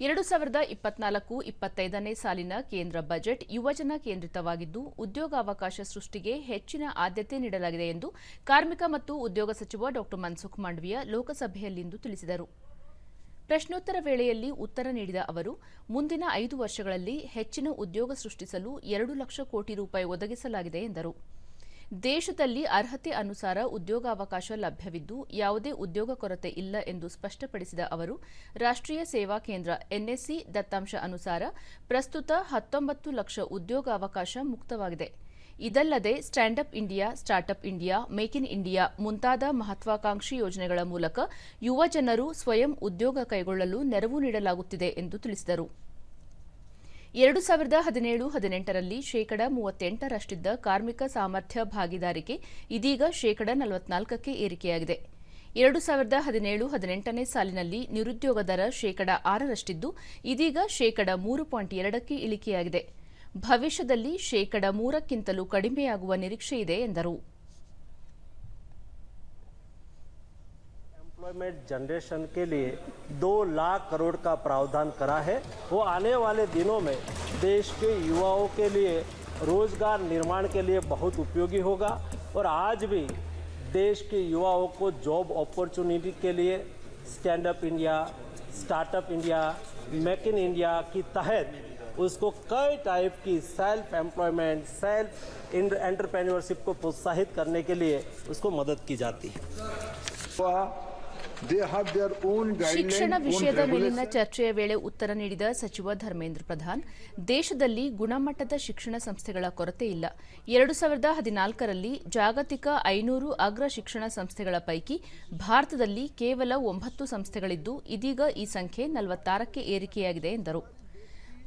ಎರಡು ಸಾವಿರದ ಇಪ್ಪತ್ನಾಲ್ಕು ಇಪ್ಪತ್ತೈದನೇ ಸಾಲಿನ ಕೇಂದ್ರ ಬಜೆಟ್ ಯುವಜನ ಕೇಂದ್ರಿತವಾಗಿದ್ದು, ಉದ್ಯೋಗಾವಕಾಶ ಸೃಷ್ಟಿಗೆ ಹೆಚ್ಚಿನ ಆದ್ಯತೆ ನೀಡಲಾಗಿದೆ ಎಂದು ಕಾರ್ಮಿಕ ಮತ್ತು ಉದ್ಯೋಗ ಸಚಿವ ಡಾ ಮನ್ಸುಖ್ ಮಾಂಡವಿಯಾ ಲೋಕಸಭೆಯಲ್ಲಿಂದು ತಿಳಿಸಿದರು. ಪ್ರಶ್ನೋತ್ತರ ವೇಳೆಯಲ್ಲಿ ಉತ್ತರ ನೀಡಿದ ಅವರು, ಮುಂದಿನ ಐದು ವರ್ಷಗಳಲ್ಲಿ ಹೆಚ್ಚಿನ ಉದ್ಯೋಗ ಸೃಷ್ಟಿಸಲು ಎರಡು ಲಕ್ಷ ಕೋಟಿ ರೂಪಾಯಿ ಒದಗಿಸಲಾಗಿದೆ ಎಂದರು. ದೇಶದಲ್ಲಿ ಅರ್ಹತೆ ಅನುಸಾರ ಉದ್ಯೋಗಾವಕಾಶ ಲಭ್ಯವಿದ್ದು ಯಾವುದೇ ಉದ್ಯೋಗ ಕೊರತೆ ಇಲ್ಲ ಎಂದು ಸ್ಪಷ್ಟಪಡಿಸಿದ ಅವರು, ರಾಷ್ಟ್ರೀಯ ಸೇವಾ ಕೇಂದ್ರ ಎನ್ಎಸ್ಸಿ ದತ್ತಾಂಶ ಅನುಸಾರ ಪ್ರಸ್ತುತ ಹತ್ತೊಂಬತ್ತು ಲಕ್ಷ ಉದ್ಯೋಗಾವಕಾಶ ಮುಕ್ತವಾಗಿದೆ. ಇದಲ್ಲದೆ stand up India startup India, make in India ಮುಂತಾದ ಮಹತ್ವಾಕಾಂಕ್ಷಿ ಯೋಜನೆಗಳ ಮೂಲಕ ಯುವ ಜನರು ಸ್ವಯಂ ಉದ್ಯೋಗ ಕೈಗೊಳ್ಳಲು ನೆರವು ನೀಡಲಾಗುತ್ತಿದೆ ಎಂದು ತಿಳಿಸಿದರು. ಎರಡು ಸಾವಿರದ ಹದಿನೇಳು ಹದಿನೆಂಟರಲ್ಲಿ ಶೇಕಡ ಮೂವತ್ತೆಂಟರಷ್ಟಿದ್ದ ಕಾರ್ಮಿಕ ಸಾಮರ್ಥ್ಯ ಭಾಗಿದಾರಿಕೆ ಇದೀಗ ಶೇಕಡ ನಲವತ್ನಾಲ್ಕಕ್ಕೆ ಏರಿಕೆಯಾಗಿದೆ. ಎರಡು ಸಾವಿರದ ಹದಿನೇಳು ಹದಿನೆಂಟನೇ ಸಾಲಿನಲ್ಲಿ ನಿರುದ್ಯೋಗ ದರ ಶೇಕಡ ಆರರಷ್ಟಿದ್ದು, ಇದೀಗ ಶೇಕಡ ಮೂರು ಪಾಯಿಂಟ್ ಎರಡಕ್ಕೆ ಇಳಿಕೆಯಾಗಿದೆ. ಭವಿಷ್ಯದಲ್ಲಿ ಶೇಕಡ ಮೂರಕ್ಕಿಂತಲೂ ಕಡಿಮೆಯಾಗುವ ನಿರೀಕ್ಷೆಯಿದೆ ಎಂದರು. एम्प्लॉयमेंट जनरेशन के लिए दो लाख करोड़ का प्रावधान करा है। वो आने वाले दिनों में देश के युवाओं के लिए, रोज़गार निर्माण के लिए बहुत उपयोगी होगा। और आज भी देश के युवाओं को जॉब अपॉर्चुनिटी के लिए stand up India startup India make in India की तहत उसको कई टाइप की सेल्फ एम्प्लॉयमेंट सेल्फ एंटरप्रेन्योरशिप को प्रोत्साहित करने के लिए उसको मदद की जाती है। ಶಿಕ್ಷಣ ವಿಷಯದ ಮೇಲಿನ ಚರ್ಚೆಯ ವೇಳೆ ಉತ್ತರ ನೀಡಿದ ಸಚಿವ ಧರ್ಮೇಂದ್ರ ಪ್ರಧಾನ್ ದೇಶದಲ್ಲಿ ಗುಣಮಟ್ಟದ ಶಿಕ್ಷಣ ಸಂಸ್ಥೆಗಳ ಕೊರತೆ ಇಲ್ಲ. ಎರಡು ಸಾವಿರದ ಹದಿನಾಲ್ಕರಲ್ಲಿ ಜಾಗತಿಕ ಐನೂರು ಅಗ್ರ ಶಿಕ್ಷಣ ಸಂಸ್ಥೆಗಳ ಪೈಕಿ ಭಾರತದಲ್ಲಿ ಕೇವಲ ಒಂಬತ್ತು ಸಂಸ್ಥೆಗಳಿದ್ದು ಇದೀಗ ಈ ಸಂಖ್ಯೆ ನಲವತ್ತಾರಕ್ಕೆ ಏರಿಕೆಯಾಗಿದೆ ಎಂದರು.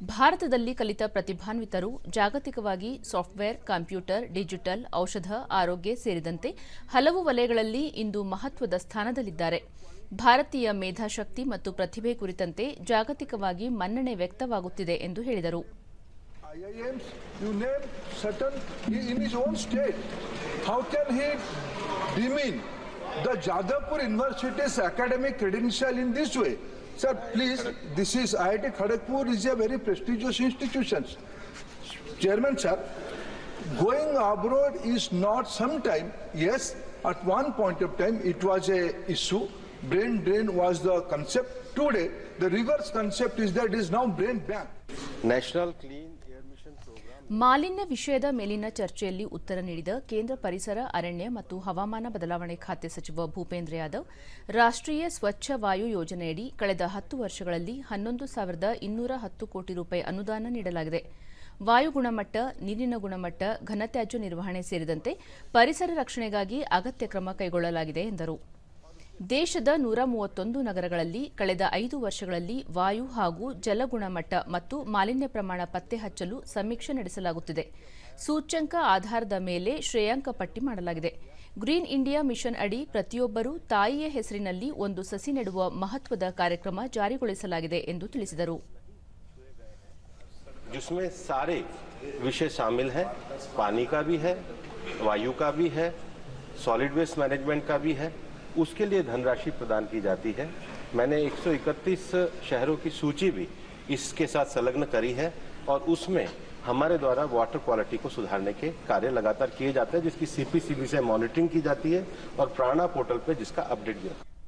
ಭಾರತದಲ್ಲಿ ಕಲಿತ ಪ್ರತಿಭಾನ್ವಿತರು ಜಾಗತಿಕವಾಗಿ ಸಾಫ್ಟ್ವೇರ್, ಕಂಪ್ಯೂಟರ್, ಡಿಜಿಟಲ್, ಔಷಧ, ಆರೋಗ್ಯ ಸೇರಿದಂತೆ ಹಲವು ವಲಯಗಳಲ್ಲಿ ಇಂದು ಮಹತ್ವದ ಸ್ಥಾನದಲ್ಲಿದ್ದಾರೆ. ಭಾರತೀಯ ಮೇಧಾಶಕ್ತಿ ಮತ್ತು ಪ್ರತಿಭೆ ಕುರಿತಂತೆ ಜಾಗತಿಕವಾಗಿ ಮನ್ನಣೆ ವ್ಯಕ್ತವಾಗುತ್ತಿದೆ ಎಂದು ಹೇಳಿದರು. The Jadavpur University's academic credential in this? Sir, please, this is IIT Kharagpur is a very prestigious institution. Chairman, sir, going abroad is not sometime. Yes, at one point of time it was a issue. Brain drain was the concept. Today, the reverse concept is that it is now brain bank. National clean. ಮಾಲಿನ್ಯ ವಿಷಯದ ಮೇಲಿನ ಚರ್ಚೆಯಲ್ಲಿ ಉತ್ತರ ನೀಡಿದ ಕೇಂದ್ರ ಪರಿಸರ, ಅರಣ್ಯ ಮತ್ತು ಹವಾಮಾನ ಬದಲಾವಣೆ ಖಾತೆ ಸಚಿವ ಭೂಪೇಂದ್ರ ಯಾದವ್, ರಾಷ್ಟ್ರೀಯ ಸ್ವಚ್ಛ ವಾಯು ಯೋಜನೆಯಡಿ ಕಳೆದ ಹತ್ತು ವರ್ಷಗಳಲ್ಲಿ ಹನ್ನೊಂದು ಸಾವಿರದ ಇನ್ನೂರ ಹತ್ತು ಕೋಟಿ ರೂಪಾಯಿ ಅನುದಾನ ನೀಡಲಾಗಿದೆ. ವಾಯು ಗುಣಮಟ್ಟ, ನೀರಿನ ಗುಣಮಟ್ಟ, ಘನತ್ಯಾಜ್ಯ ನಿರ್ವಹಣೆ ಸೇರಿದಂತೆ ಪರಿಸರ ರಕ್ಷಣೆಗಾಗಿ ಅಗತ್ಯ ಕ್ರಮ ಕೈಗೊಳ್ಳಲಾಗಿದೆ ಎಂದರು. ದೇಶದ ನೂರ ಮೂವತ್ತೊಂದು ನಗರಗಳಲ್ಲಿ ಕಳೆದ ಐದು ವರ್ಷಗಳಲ್ಲಿ ವಾಯು ಹಾಗೂ ಜಲ ಗುಣಮಟ್ಟ ಮತ್ತು ಮಾಲಿನ್ಯ ಪ್ರಮಾಣ ಪತ್ತೆ ಹಚ್ಚಲು ಸಮೀಕ್ಷೆ ನಡೆಸಲಾಗುತ್ತಿದೆ ಸೂಚ್ಯಂಕ ಆಧಾರದ ಮೇಲೆ ಶ್ರೇಯಾಂಕ ಪಟ್ಟಿ ಮಾಡಲಾಗಿದೆ ಗ್ರೀನ್ ಇಂಡಿಯಾ ಮಿಷನ್ ಅಡಿ ಪ್ರತಿಯೊಬ್ಬರೂ ತಾಯಿಯ ಹೆಸರಿನಲ್ಲಿ ಒಂದು ಸಸಿ ನೆಡುವ ಮಹತ್ವದ ಕಾರ್ಯಕ್ರಮ ಜಾರಿಗೊಳಿಸಲಾಗಿದೆ ಎಂದು ತಿಳಿಸಿದರು जिसमें सारे विषय शामिल हैं पानी का भी है वायु का भी है सॉलिड वेस्ट मैनेजमेंट का भी है उसके लिए धनराशि प्रदान की जाती है। मैंने 131 शहरों की सूची भी इसके साथ संलग्न करी है और उसमें हमारे द्वारा वाटर क्वालिटी को सुधारने के कार्य लगातार किए जाते हैं, जिसकी सीपीसीबी से मॉनिटरिंग की जाती है और प्राणा पोर्टल पर जिसका अपडेट दिया